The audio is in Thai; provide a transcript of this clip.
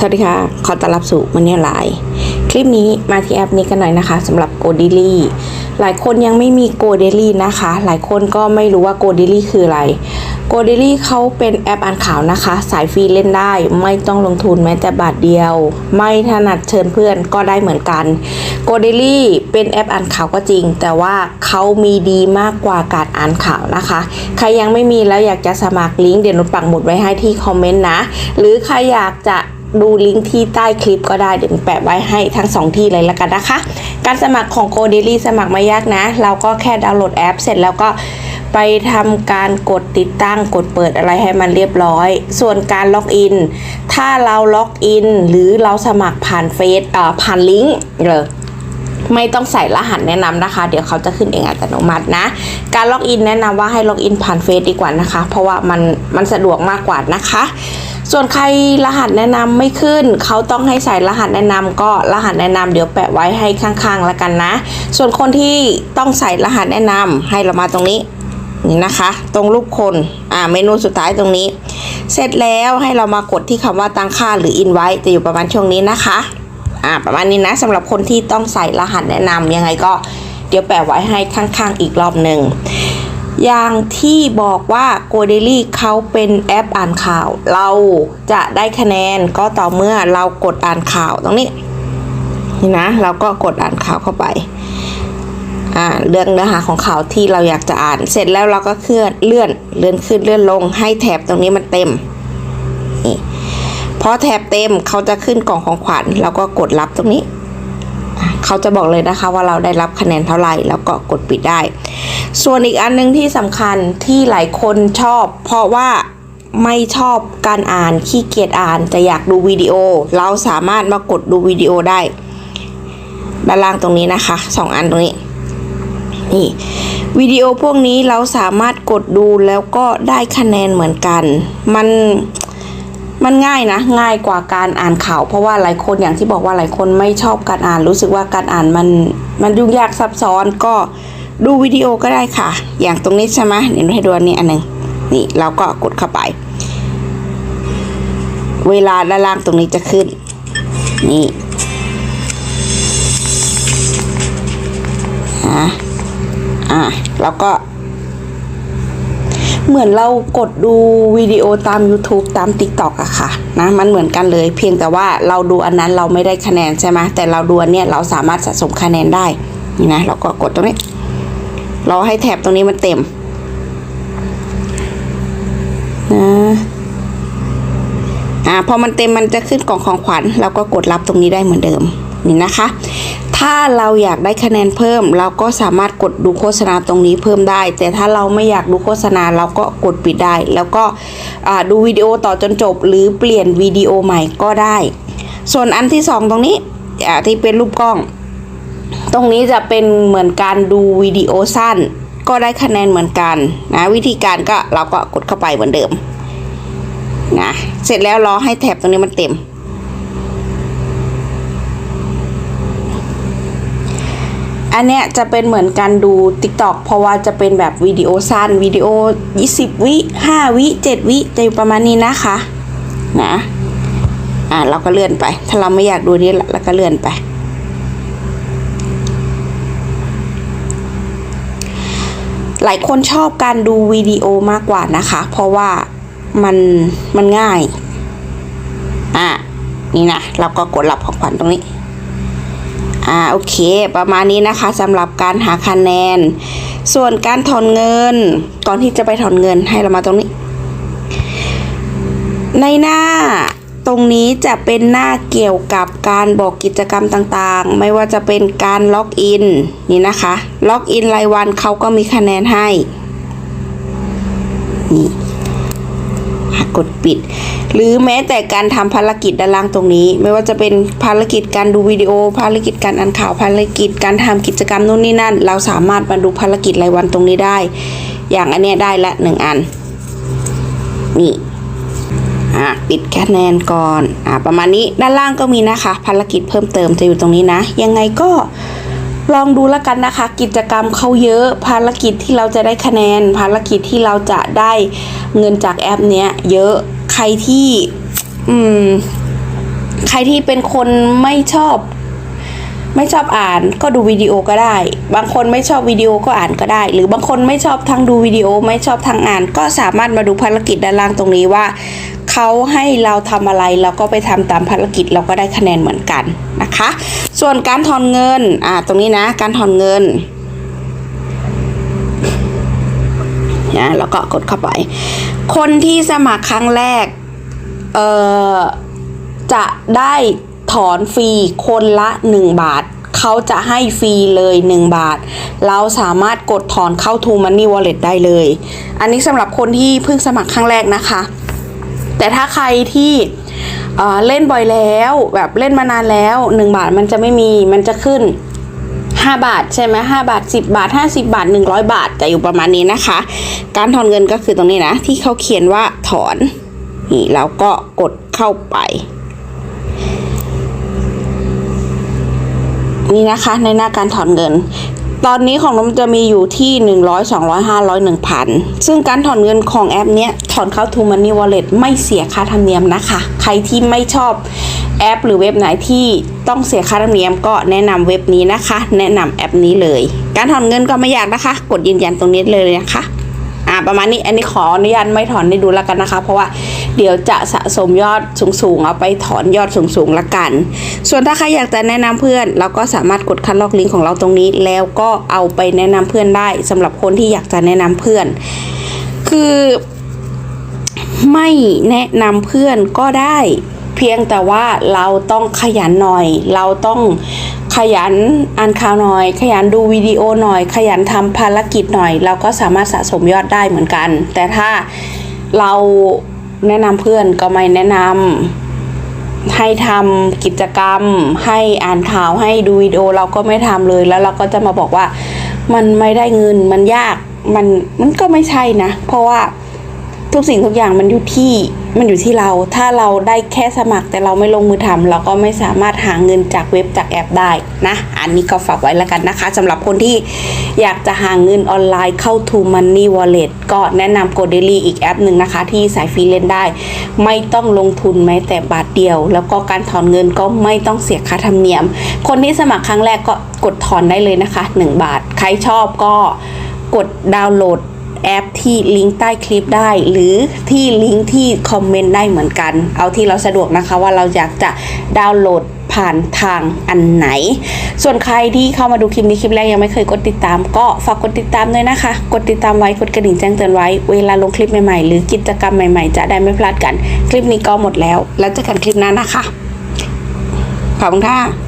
สวัสดีค่ะ ขอต้อนรับสู่มันเนี่ไลน์คลิปนี้มาที่แอปนี้กันหน่อยนะคะสำหรับ g o d i l y หลายคนยังไม่มี g o d i l y นะคะ หลายคนก็ไม่รู้ว่า g o d i l y คืออะไร g o d i l y เขาเป็นแอปอ่านข่าวนะคะ สายฟรีเล่นได้ ไม่ต้องลงทุนแม้แต่บาทเดียว ไม่ถนัดเชิญเพื่อนก็ได้เหมือนกัน g o d i l y เป็นแอปอ่านข่าวก็จริง แต่ว่าเขามีดีมากกว่าการอ่านข่าวนะคะ ใครยังไม่มีแล้วอยากจะสมัครลิงก์เดี๋ยวนุชปักหมุดไว้ให้ที่คอมเมนต์นะ หรือใครอยากจะ ดูลิงก์ที่ใต้คลิปก็ได้เดี๋ยวแปะไว้ให้ทั้งสองที่เลยละกันนะคะ การสมัครของ g o d a i l y สมัครไม่ยากนะ เราก็แค่ดาวน์โหลดแอป เสร็จแล้วก็ไปทำการกดติดตั้งกดเปิดอะไรให้มันเรียบร้อย ส่วนการล็อกอิน ถ้าเราล็อกอิน หรือเราสมัครผ่านเฟซเอ่อผ่านลิงก์เลยไม่ต้องใส่รหัสแนะนำนะคะ เดี๋ยวเขาจะขึ้นเองอัตโนมัตินะ การล็อกอินแนะนำว่าให้ล็อกอินผ่านเฟซดีกว่านะคะ เพราะว่ามันมันสะดวกมากกว่านะคะ ส่วนใครรหัสแนะนำไม่ขึ้น เขาต้องให้ใส่รหัสแนะนำก็รหัสแนะนำเดี๋ยวแปะไว้ให้ข้างๆแล้วกันนะ ส่วนคนที่ต้องใส่รหัสแนะนำให้เรามาตรงนี้นี่นะคะ ตรงรูปคนอ่าเมนูสุดท้ายตรงนี้ เสร็จแล้วให้เรามากดที่คำว่าตั้งค่าหรืออินไว้จะอยู่ประมาณช่วงนี้นะคะอ่าประมาณนี้นะสำหรับคนที่ต้องใส่รหัสแนะนำยังไงก็เดี๋ยวแปะไว้ให้ข้างๆอีกรอบหนึ่ง อย่างที่บอกว่า g o d a i l y เขาเป็นแอปอ่านข่าว เราจะได้คะแนนก็ต่อเมื่อเรากดอ่านข่าวตรงนี้นี่นะเราก็กดอ่านข่าวเข้าไปเรื่องเนื้อหาของข่าวที่เราอยากจะอ่านเสร็จแล้วเราก็เคลื่อนเลื่อนเลื่อนขึ้นเลื่อนลงให้แถบตรงนี้มันเต็มนี่พอแถบเต็มเขาจะขึ้นกล่องของขวัญเราก็กดรับตรงนี้ เขาจะบอกเลยนะคะว่าเราได้รับคะแนนเท่าไหร่แล้วก็กดปิดได้ ส่วนอีกอันหนึงที่สำคัญที่หลายคนชอบ เพราะว่าไม่ชอบการอ่านขี้เกียจอ่านจะอยากดูวิดีโอ เราสามารถมากดดูวิดีโอได้ด้านล่างตรงนี้นะคะสองอันตรงนี้นี่วิดีโอพวกนี้เราสามารถกดดูแล้วก็ได้คะแนนเหมือนกัน มัน มันง่ายนะง่ายกว่าการอ่านข่าวเพราะว่าหลายคนอย่างที่บอกว่าหลายคนไม่ชอบการอ่าน รู้สึกว่าการอ่านมันมันยุ่งยากซับซ้อนก็ดูวิดีโอก็ได้ค่ะ อย่างตรงนี้ใช่ไหมเดี๋ยวให้ดูอันนี้อันหนึ่งนี่เราก็กดเข้าไป เวลาด้านล่างตรงนี้จะขึ้น นี่อะอะแล้วก็ เหมือนเรากดดูวิดีโอตาม YouTube ตาม TikTok อะ นะมันเหมือนกันเลย เพียงแต่ว่าเราดูอันนั้นเราไม่ได้คะแนนใช่ไหมแต่เราดูอันเนี้ยเราสามารถสะสมคะแนนได้นี่นะเราก็กดตรงนี้รอให้แถบตรงนี้มันเต็มนะอ่าพอมันเต็มมันจะขึ้นกล่องของขวัญเราก็กดรับตรงนี้ได้เหมือนเดิมนี่นะคะ ถ้าเราอยากได้คะแนนเพิ่ม เราก็สามารถกดดูโฆษณาตรงนี้เพิ่มได้ แต่ถ้าเราไม่อยากดูโฆษณาเราก็กดปิดได้ แล้วก็ดูวิดีโอต่อจนจบ หรือเปลี่ยนวิดีโอใหม่ก็ได้ ส่วนอันที่สองตรงนี้ที่เป็นรูปกล้อง ตรงนี้จะเป็นเหมือนการดูวิดีโอสั้น ก็ได้คะแนนเหมือนกันนะวิธีการก็เราก็กดเข้าไปเหมือนเดิมนะเสร็จแล้วรอให้แถบตรงนี้มันเต็ม อันเนี้ยจะเป็นเหมือนการดู TikTok เพราะว่าจะเป็นแบบวิดีโอสั้นวิดีโอ 20 วิ 5 วิ 7 วิจะอยู่ประมาณนี้นะคะนะอ่าเราก็เลื่อนไป ถ้าเราไม่อยากดูนี่เราก็เลื่อนไปหลายคนชอบการดูวิดีโอมากกว่านะคะ เพราะว่ามันมันง่าย อะ นี่นะ เราก็กดรับของขวัญตรงนี้ อ่าโอเค ประมาณนี้นะคะสำหรับการหาคะแนน ส่วนการถอนเงิน ก่อนที่จะไปถอนเงินให้เรามาตรงนี้ ในหน้าตรงนี้จะเป็นหน้าเกี่ยวกับการบอกกิจกรรมต่างๆ ไม่ว่าจะเป็นการล็อกอินนี่นะคะ ล็อกอินรายวันเขาก็มีคะแนนให้นี่ กดปิด หรือแม้แต่การทำภารกิจด้านล่างตรงนี้ ไม่ว่าจะเป็นภารกิจการดูวิดีโอ ภารกิจการอ่านข่าวภารกิจการทำกิจกรรมนู่นนี่นั่น เราสามารถมาดูภารกิจรายวันตรงนี้ได้ อย่างอันเนี้ยได้ละหนึ่งอัน นี่อะปิดคะแนนก่อนอะประมาณนี้ด้านล่างก็มีนะคะ ภารกิจเพิ่มเติมจะอยู่ตรงนี้นะ ยังไงก็ ลองดูแล้วกันนะคะ กิจกรรมเขาเยอะ ภารกิจที่เราจะได้คะแนน ภารกิจที่เราจะได้เงินจากแอปเนี้ยเยอะใครที่อืมใครที่เป็นคนไม่ชอบ ไม่ชอบอ่านก็ดูวิดีโอก็ได้ บางคนไม่ชอบวิดีโอก็อ่านก็ได้ หรือบางคนไม่ชอบทั้งดูวิดีโอไม่ชอบทั้งอ่าน ก็สามารถมาดูภารกิจด้านล่างตรงนี้ว่า เขาให้เราทำอะไรเราก็ไปทำตามภารกิจเราก็ได้คะแนนเหมือนกันนะคะ ส่วนการถอนเงินอ่าตรงนี้นะ การถอนเงินนะแล้วก็กดเข้าไป คนที่สมัครครั้งแรก เอ่อ จะได้ถอนฟรีคนละ 1 บาท เขาจะให้ฟรีเลย 1 บาท เราสามารถกดถอนเข้า To Money Wallet ได้เลย อันนี้สำหรับคนที่เพิ่งสมัครครั้งแรกนะคะ แต่ถ้าใครที่เเล่นบ่อยแล้วแบบเล่นมานานแล้ว 1 บาทมันจะไม่มีมันจะขึ้น 5 บาทใช่ไหม5บาท 10 บาท 50 บาท 100 บาทจะอยู่ประมาณนี้นะคะ การถอนเงินก็คือตรงนี้นะ ที่เขาเขียนว่าถอนนี่เราก็กดเข้าไป นี่นะคะในหน้าการถอนเงิน ตอนนี้ของนมจะมีอยู่ที่ 100 200 500 1000 ซึ่งการถอนเงินของแอปเนี้ยถอนเข้า To Money Wallet ไม่เสียค่าธรรมเนียมนะคะ ใครที่ไม่ชอบแอป หรือเว็บไหนที่ต้องเสียค่าธรรมเนียมก็แนะนำเว็บนี้นะคะ แนะนำแอปนี้เลย การถอนเงินก็ไม่ยากนะคะ กดยืนยันตรงนี้เลยนะคะ อ่าประมาณนี้อันนี้ขออนุญาตไม่ถอนให้ดูแล้วกันนะคะ เพราะว่า เดี๋ยวจะสะสมยอดสูงๆ เอาไปถอนยอดสูงๆละกัน ส่วนถ้าใครอยากจะแนะนำเพื่อน เราก็สามารถกดคัดลอกลิงก์ของเราตรงนี้ แล้วก็เอาไปแนะนำเพื่อนได้สำหรับคนที่อยากจะแนะนำเพื่อน คือไม่แนะนำเพื่อนก็ได้ เพียงแต่ว่าเราต้องขยันหน่อย เราต้องขยันอ่านข่าวหน่อย ขยันดูวิดีโอหน่อย ขยันทำภารกิจหน่อย เราก็สามารถสะสมยอดได้เหมือนกัน แต่ถ้าเรา แนะนำเพื่อนก็ไม่แนะนำให้ทำกิจกรรม ให้อ่านข่าวให้ดูวิดีโอเราก็ไม่ทำเลยแล้วเราก็จะมาบอกว่า มันไม่ได้เงินมันยากมันมันก็ไม่ใช่นะ เพราะว่าทุกสิ่งทุกอย่างมันอยู่ที่ มันอยู่ที่เราถ้าเราได้แค่สมัครแต่เราไม่ลงมือทำเราก็ไม่สามารถหาเงินจากเว็บจากแอปได้นะ อันนี้ก็ฝากไว้แล้วกันนะคะสำหรับคนที่อยากจะหาเงินออนไลน์เข้า To Money Wallet ก็แนะนำ g o d a i l y อีกแอปหนึ่งนะคะ ที่สายฟรีเล่นได้ ไม่ต้องลงทุนแม้แต่บาทเดียว แล้วก็การถอนเงินก็ไม่ต้องเสียค่าธรรมเนียม คนที่สมัครครั้งแรกก็กดถอนได้เลยนะคะ 1 บาท ใครชอบก็กดดาวน์โหลด แอปที่ลิงก์ใต้คลิปได้ หรือที่ลิงก์ที่คอมเมนต์ได้เหมือนกัน เอาที่เราสะดวกนะคะว่าเราอยากจะดาวน์โหลดผ่านทางอันไหน ส่วนใครที่เข้ามาดูคลิปนี้คลิปแรกยังไม่เคยกดติดตาม ก็ฝากกดติดตามด้วยนะคะ กดติดตามไว้กดกระดิ่งแจ้งเตือนไว้ เวลาลงคลิปใหม่ๆ หรือกิจกรรมใหม่ๆ จะได้ไม่พลาดกัน คลิปนี้ก็หมดแล้ว แล้วเจอกันคลิปหน้านะคะขอบคุณค่ะ